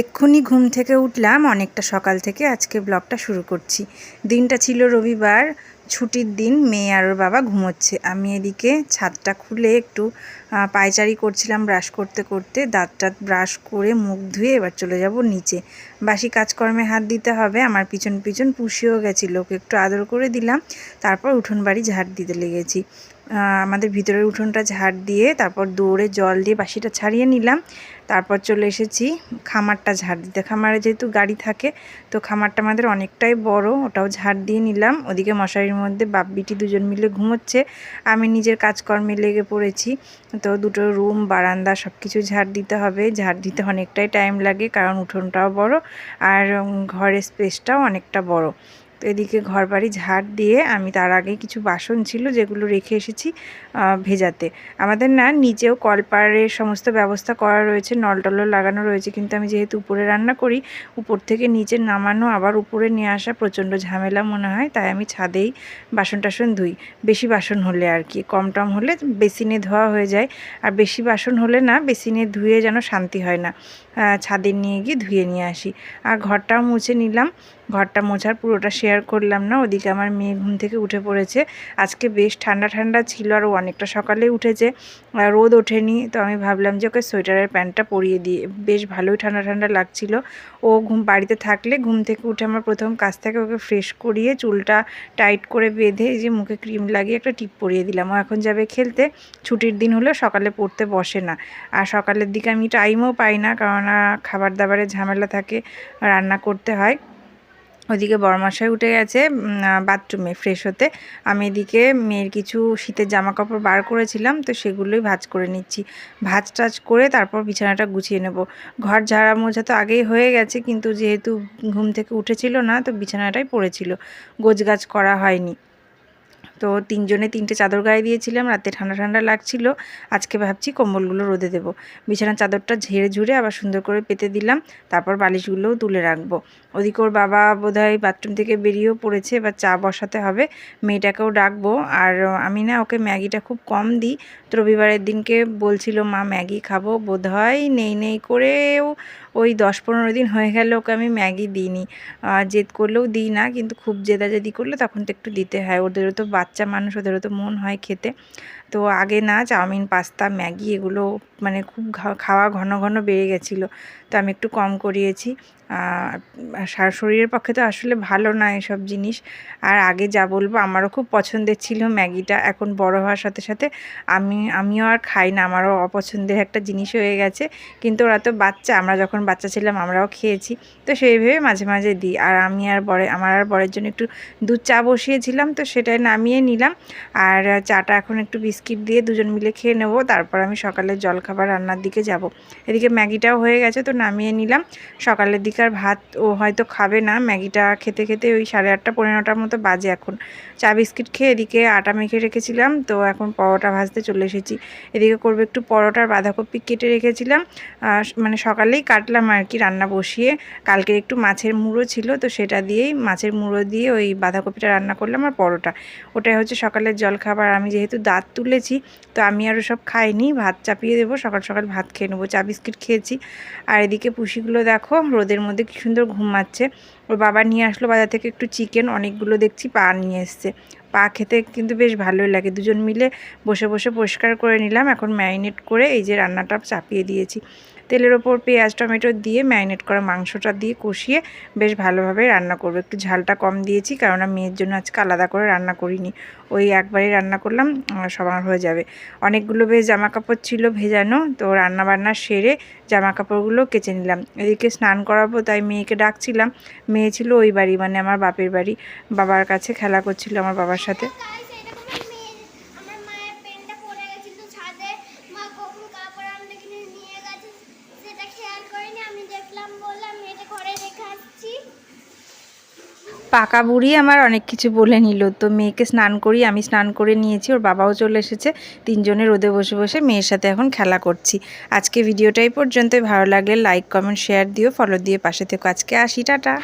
এক্ষুনি ঘুম থেকে উঠলাম, অনেকটা সকাল থেকে আজকে ব্লগটা শুরু করছি। দিনটা ছিল রবিবার, ছুটির দিন মেয়ে আর ওর বাবা ঘুমোচ্ছে। আমি এদিকে ছাদটা খুলে একটু পায়চারি করছিলাম ব্রাশ করতে করতে দাঁত টাত ব্রাশ করে মুখ ধুয়ে এবার চলে যাব নিচে। বাসি কাজকর্মে হাত দিতে হবে, আমার পিছন পিছন পুষিয়েও গেছিল ওকে একটু আদর করে দিলাম, তারপর উঠোন বাড়ি ঝাড় দিতে লেগেছি। আমাদের ভিতরের উঠোনটা ঝাড় দিয়ে তারপর দৌড়ে জল দিয়ে বাসিটা ছাড়িয়ে নিলাম। তারপর চলে এসেছি খামারটা ঝাড় দিতে। খামারে যেহেতু গাড়ি থাকে, তো খামারটা আমাদের অনেকটাই বড়, ওটাও ঝাড় দিয়ে নিলাম। ওদিকে মশারির মধ্যে বাপ বিটি দুজন মিলে ঘুমোচ্ছে। আমি নিজের কাজকর্মে লেগে পড়েছি। তো দুটো রুম, বারান্দা সব কিছু ঝাড় দিতে হবে। ঝাড় দিতে অনেকটাই টাইম লাগে, কারণ উঠোনটাও বড় আর ঘরের স্পেসটাও অনেকটা বড়। তো এদিকে ঘর বাড়ি ঝাড় দিয়ে আমি তার আগে কিছু বাসন ছিল যেগুলো রেখে এসেছি ভেজাতে। আমাদের না নিচেও কলপারের সমস্ত ব্যবস্থা করা রয়েছে নল টলও লাগানো রয়েছে, কিন্তু আমি যেহেতু উপরে রান্না করি, উপর থেকে নিচে নামানো, আবার উপরে নিয়ে আসা প্রচণ্ড ঝামেলা মনে হয়, তাই আমি ছাদেই বাসন টাসন ধুই। বেশি বাসন হলে আর কি, কম টম হলে বেসিনে ধোয়া হয়ে যায়, আর বেশি বাসন হলে না বেসিনে ধুয়ে যেন শান্তি হয় না ছাদে নিয়ে গিয়ে ধুয়ে নিয়ে আসি। আর ঘরটাও মুছে নিলাম, ঘরটা মোছার পুরোটা শেয়ার করলাম না, ওদিকে আমার মেয়ে ঘুম থেকে উঠে পড়েছে। আজকে বেশ ঠান্ডা ঠান্ডা ছিল আর অনেকটা সকালে উঠেছে রোদ ওঠেনি। তো আমি ভাবলাম যে ওকে সোয়েটারের প্যান্টটা পরিয়ে দিয়ে বেশ ভালোই ঠান্ডা ঠান্ডা লাগছিল। ও ঘুম, বাড়িতে থাকলে ঘুম থেকে উঠে আমার প্রথম কাজ থেকে ওকে ফ্রেশ করিয়ে চুলটা টাইট করে বেঁধে যে মুখে ক্রিম লাগিয়ে একটা টিপ পরিয়ে দিলাম। ও এখন যাবে খেলতে, ছুটির দিন হলে সকালে পড়তে বসে না। আর সকালের দিকে আমি টাইমও পাই না কারণ খাবার দাবারের ঝামেলা থাকে, রান্না করতে হয়। ওদিকে বড়মশাই উঠে গেছে বাথরুমে ফ্রেশ হতে। আমি এদিকে মেয়ের কিছু শীতের জামা কাপড় বার করেছিলাম, তো সেগুলোই ভাজ করে নিচ্ছি। ভাজ টাজ করে তারপর বিছানাটা গুছিয়ে নেব। ঘর ঝাড়া মোছা তো আগেই হয়ে গেছে, কিন্তু যেহেতু ঘুম থেকে উঠেছিল না, তো বিছানাটাই পড়েছিল। গোছগাছ করা হয়নি। তো তিনজনে তিনটে চাদর গায়ে দিয়েছিলাম, রাতে ঠান্ডা ঠান্ডা লাগছিল। আজকে ভাবছি কম্বলগুলো রোদে দেবো। বিছানার চাদরটা ঝেড়ে ঝুড়ে আবার সুন্দর করে পেতে দিলাম, তারপর বালিশগুলোও তুলে রাখব। ওদিকে ওর বাবা বোধহয় বাথরুম থেকে বেরিয়েও পড়েছে, এবার চা বসাতে হবে। মেয়েটাকেও ডাকবো, আর আমি না ওকে ম্যাগিটা খুব কম দিই। তো রবিবারের দিনকে বলছিল, মা, ম্যাগি খাব? বোধহয় নেই নেই করেও ওই দশ পনেরো দিন হয়ে গেল, ওকে আমি ম্যাগি দিইনি। জেদ করলেও দিই না, কিন্তু খুব জেদাজেদি করলে তখন তো একটু দিতে হয়। ওদেরও তো বাচ্চা মানুষ, ওদেরও তো মন হয় খেতে। তো আগে না চাউমিন, পাস্তা, ম্যাগি এগুলো মানে খুব খাওয়া ঘন ঘন বেড়ে গেছিল। তো আমি একটু কম করিয়েছি। শরীরের পক্ষে তো আসলে ভালো না এসব জিনিস। আর আগে যা বলব, আমারও খুব পছন্দের ছিল ম্যাগিটা। এখন বড় হওয়ার সাথে সাথে আমি, আমিও আর খাই না, আমারও অপছন্দের একটা জিনিস হয়ে গেছে। কিন্তু ওরা তো বাচ্চা, আমরা যখন বাচ্চা ছিলাম আমরাও খেয়েছি। তো সেইভাবে মাঝে মাঝে দিই। আর আমি আর বরে, আমার আর বরের জন্য একটু দুধ চা বসিয়েছিলাম, তো সেটাই নামিয়ে নিলাম। আর, চাটা এখন একটু বিস্কিট দিয়ে দুজন মিলে খেয়ে নেব, তারপর আমি সকালের জলখাবার রান্নার দিকে যাব। এদিকে ম্যাগিটাও হয়ে গেছে, তো নামিয়ে নিলাম। সকালের দিকে আর ভাত ও হয়তো খাবে না, ম্যাগিটা খেতে খেতে ওই সাড়ে আটটা পনেরো নটার মতো বাজে এখন। চা, বিস্কিট খেয়ে এদিকে আটা মেখে রেখেছিলাম, তো এখন পরোটা ভাজতে চলে এসেছি। এদিকে করব একটু পরোটার বাঁধাকপি কেটে রেখেছিলাম। মানে সকালেই কাটলাম আর কি রান্না বসিয়ে। কালকের একটু মাছের মুড়ো ছিল, তো সেটা দিয়েই মাছের মুড়ো দিয়ে ওই বাঁধাকপিটা রান্না করলাম আর পরোটা। ওটাই হচ্ছে সকালের জলখাবার। আমি যেহেতু দাঁত তুলেছি। তো আমি আরও সব খাইনি, ভাত চাপিয়ে দেবো, সকাল সকাল ভাত খেয়ে নেব, চা বিস্কিট খেয়েছি। আর এদিকে পুষিগুলো দেখো, রোদের মধ্যে কি সুন্দর ঘুমাচ্ছে। ওর বাবা নিয়ে আসলো বাজার থেকে একটু চিকেন, অনেকগুলো দেখছি, পা নিয়ে এসছে। পা খেতে কিন্তু বেশ ভালোই লাগে। দুজন মিলে বসে বসে পরিষ্কার করে নিলাম, এখন ম্যারিনেট করে এই যে রান্নাটা চাপিয়ে দিয়েছি। তেলের ওপর পেঁয়াজ, টমেটো দিয়ে ম্যারিনেট করা মাংসটা দিয়ে কষিয়ে বেশ ভালোভাবে রান্না করব। একটু ঝালটা কম দিয়েছি, কারণ মেয়ের জন্য আজকে আলাদা করে রান্না করিনি। ওই একবারই রান্না করলাম সবার হয়ে যাবে। অনেকগুলো বেশ জামা কাপড় ছিল ভেজানো, তো রান্না বান্না সেরে জামা কাপড়গুলো কেচে নিলাম। এদিকে স্নান করাবো, তাই মেয়েকে ডাকছিলাম। মেয়ে ছিল ওই বাড়ি মানে আমার বাপের বাড়ি। বাবার কাছে খেলা করছিল আমার বাবার সাথে Guys, এই দেখো আমার মেয়ের আমার মায়ের পেনটা পড়ে গেছিল ছাদে মা কখন কাপড় আনতে কিনে নিয়ে গেছে সেটা খেয়াল করিনি আমি দেখলাম বলে আমি এটা ঘরে রেখে আসছি পাকা বুড়ি আমার অনেক কিছু বলে নিল। তো মেয়েকে স্নান করি, আমি স্নান করে নিয়েছি, ওর বাবাও চলে এসেছে। তিনজনে রোদে বসে বসে মেয়ের সাথে এখন খেলা করছি। আজকে ভিডিওটাই পর্যন্ত ভালো লাগলে লাইক কমেন্ট শেয়ার দিও ফলো দিয়ে পাশে থেকো। আজকে আসি, টাটা।